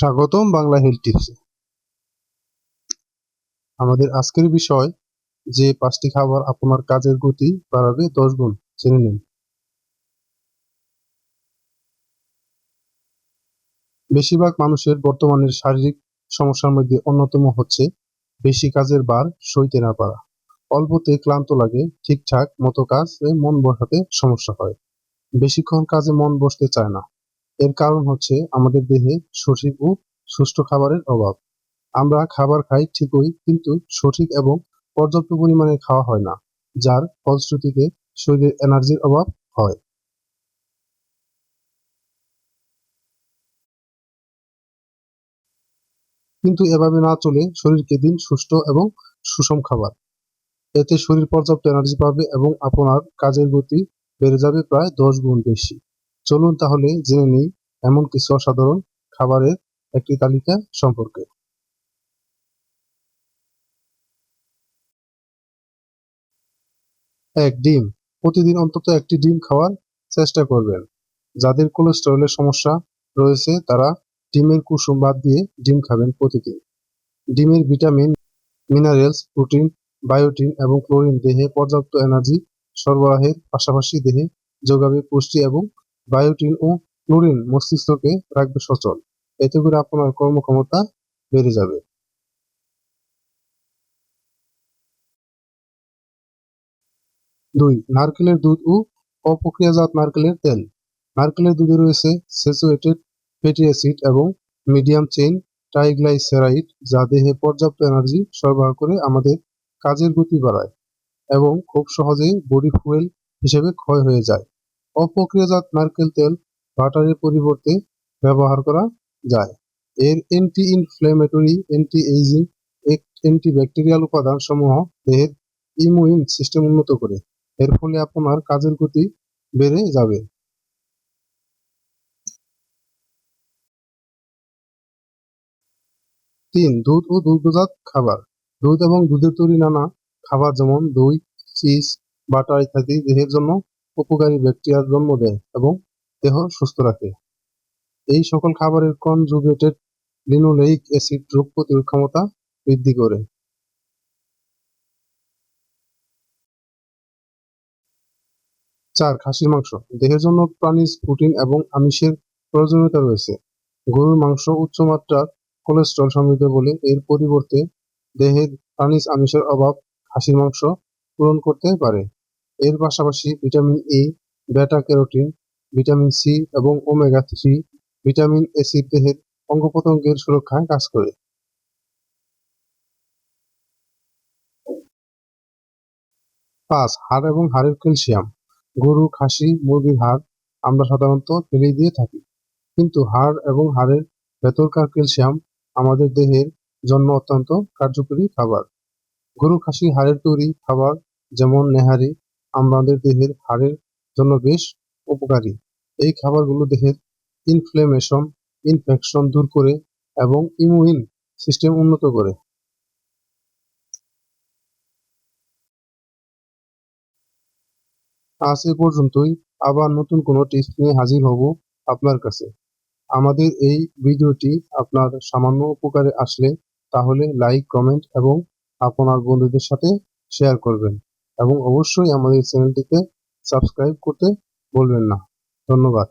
স্বাগতম বাংলা হেলথ টিপসে আমাদের আজকের বিষয়, যে পাঁচটি খাবার আপনার কাজের গতি বাড়াবে দশ গুণ, জেনে নিন। বেশিরভাগ মানুষের বর্তমানের শারীরিক সমস্যার মধ্যে অন্যতম হচ্ছে বেশি কাজের বার সইতে না পারা। অল্পতে ক্লান্ত লাগে, ঠিকঠাক মতো কাজে, মন বসাতে সমস্যা হয়। বেশিক্ষণ কাজে মন বসতে চায় না। এর কারণ হচ্ছে আমাদের দেহে সঠিক ও সুষ্ঠু খাবারের অভাব। আমরা খাবার খাই ঠিকই, কিন্তু সঠিক এবং পর্যাপ্ত পরিমাণে খাওয়া হয় না, যার ফলশ্রুতিতে শরীরে এনার্জির অভাব হয়। কিন্তু এভাবে না চলে শরীরকে দিন সুস্থ এবং সুষম খাবার। এতে শরীর পর্যাপ্ত এনার্জি পাবে এবং আপনার কাজের গতি বেড়ে যাবে প্রায় দশ গুণ বেশি। চলুন তাহলে জেনে নিই এমন কিছু অসাধারণ খাবারের একটি তালিকা সম্পর্কে। এক, ডিম। প্রতিদিন অন্তত একটি ডিম খাওয়ার চেষ্টা করবেন। যাদের কোলেস্টেরলের সমস্যা রয়েছে, তারা ডিমের কুসুম বাদ দিয়ে ডিম খাবেন প্রতিদিন। ডিমের ভিটামিন, মিনারেলস, প্রোটিন, বায়োটিন এবং ক্লোরিন দেহে পর্যাপ্ত এনার্জি সরবরাহের পাশাপাশি দেহে যোগাবে পুষ্টি এবং বায়োটিন ও ক্লোরিন মস্তিষ্ককে রাখবে সচল। এতে করে আপনার কর্মক্ষমতা বেড়ে যাবে। দুই, নারকেলের দুধ ও অপ্রক্রিয়াজাত নারকেলের তেল। নারকেলের দুধে রয়েছে স্যাচুরেটেড ফ্যাটি অ্যাসিড এবং মিডিয়াম চেইন ট্রাইগ্লাইসেরাইড, যা দেহে পর্যাপ্ত এনার্জি সরবরাহ করে আমাদের কাজের গতি বাড়ায় এবং খুব সহজেই বডি ফুয়েল হিসেবে ক্ষয় হয়ে যায়। অপ্রক্রিয়াজাত নারকেল তেল বাটারের পরিবর্তে ব্যবহার করা যায়। এর anti inflammatory anti aging antibacterial উপাদান সমূহ দেহের ইমিউন সিস্টেম উন্নত করে। এর ফলে আপনার কাজের গতি বেড়ে যাবে। তিন, দুধ ও দুগ্ধজাত খাবার। দুধ এবং দুধের তৈরি নানা খাবার যেমন দই, চিজ, বাটার ইত্যাদি দেহের জন্য উপকারী ব্যাকটেরিয়ার জন্ম দেয় এবং দেহ সুস্থ রাখে। এই সকল খাবারের কনজুগেটেড লিনোলেইক অ্যাসিড রোগ প্রতিরোধ ক্ষমতা বৃদ্ধি করে। চার, খাসির মাংস। দেহের জন্য প্রাণীজ প্রোটিন এবং আমিষের প্রয়োজনীয়তা রয়েছে। গরুর মাংস উচ্চমাত্রার কোলেস্ট্রল সমৃদ্ধ বলে এর পরিবর্তে দেহের প্রাণীজ আমিষের অভাব খাসির মাংস পূরণ করতে পারে। এর পাশাপাশি vitamin A beta carotene vitamin C এবং ওমেগা থ্রি ভিটামিন অ্যাসিড দেহের অঙ্গপ্রত্যঙ্গের সুরক্ষায় কাজ করে। পাঁচ, হাড় এবং হাড়ের ক্যালসিয়াম। গরু, খাসি, মুরগির হাড় আমরা সাধারণত ফেলে দিয়ে থাকি। কিন্তু হাড় এবং হাড়ের ভেতরকার ক্যালসিয়াম আমাদের দেহের জন্য অত্যন্ত কার্যকরী খাবার। গরু, খাসি, হাড়ের তৈরি খাবার যেমন নেহারি আমাদের দেহের হাড়ের জন্য বেশ উপকারী। এই খাবারগুলো দেহের ইনফ্লেমেশন ইনফেকশন দূর করে এবং ইমিউন সিস্টেম উন্নত করে। আজ এ পর্যন্তই। আবার নতুন কোনো টিপস নিয়ে হাজির হব আপনার কাছে। আমাদের এই ভিডিওটি আপনার সামান্য উপকারে আসলে তাহলে লাইক, কমেন্ট এবং আপনার বন্ধুদের সাথে শেয়ার করবেন। এবং অবশ্যই আমাদের চ্যানেলটিকে সাবস্ক্রাইব করতে বলবেন না। ধন্যবাদ।